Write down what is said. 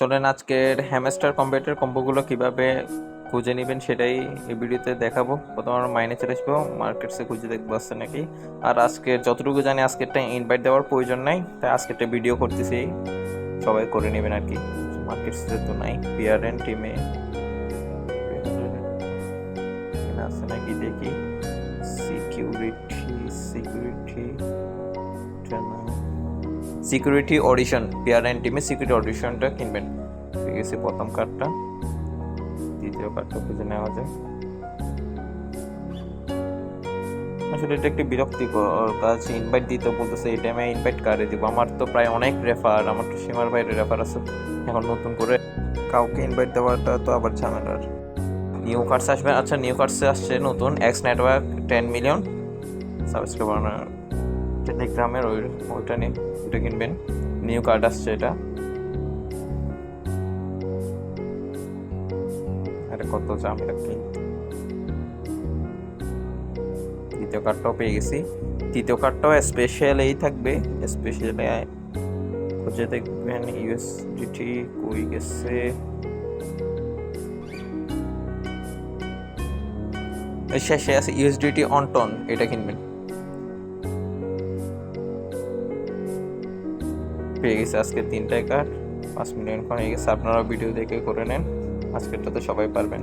চলেন আজকের hamster computer কম্বোগুলো কীভাবে খুঁজে নেবেন সেটাই এই ভিডিওতে দেখাবো। প্রথম আমরা মাইনে চলে আসব মার্কেটসে খুঁজে দেখব আসছে নাকি। আর আজকে যতটুকু জানি আজকেরটা ইনভাইট দেওয়ার প্রয়োজন নাই, তাই আজকেরটা ভিডিও করতেছি। সবাই করে নেবেন আর কি মার্কেটসে তো নাই পিয়ার এন্ড টিমে আছে নাকি দেখি। সিকিউরিটি সিকিউরিটি সিকিউরিটি অডিশন পিয়ার এন্ড টিমে সিকিউরিটি অডিশনটা কিনবেন। ঠিক আছে, প্রথম কার্ডটা। দ্বিতীয় কার্ডটা খুঁজে নেওয়া যায় আসলে এটা একটি বিরক্তিকর কাজ ইনভাইট দিতে বলতেছে, এই টাইমে ইনভাইট কারে দিব? আমার তো প্রায় অনেক রেফার আমার তো সীমার বাইরে রেফার আছে। এখন নতুন করে কাউকে ইনভাইট দেওয়াটা তো আবার ঝামেলার। নিউ কার্ডস আসবে আচ্ছা নিউ কার্ডসে আসছে নতুন X network ten million subscriber টেলিগ্রামের ওই ওইটা নিয়ে ওইটা কিনবেন। নিউ কার্ড আসছে এটা। আরে কত ঝামেলা কি? দ্বিতীয় কার্ডটাও পেয়ে গেছি। তৃতীয় কার্ডটাও স্পেশাল এই থাকবে। স্পেশাল খুঁজে দেখবেন ইউএসডিটি কই গেছে। শেষে আছে ইউএসডিটি অন টন এটা কিনবেন। পেয়ে গেছে আজকে তিনটায় কার্ড পাঁচ মিলিয়ন হয়ে গেছে। আপনারা ভিডিও দেখে করে নেন, আজকেরটা তো সবাই পারবেন।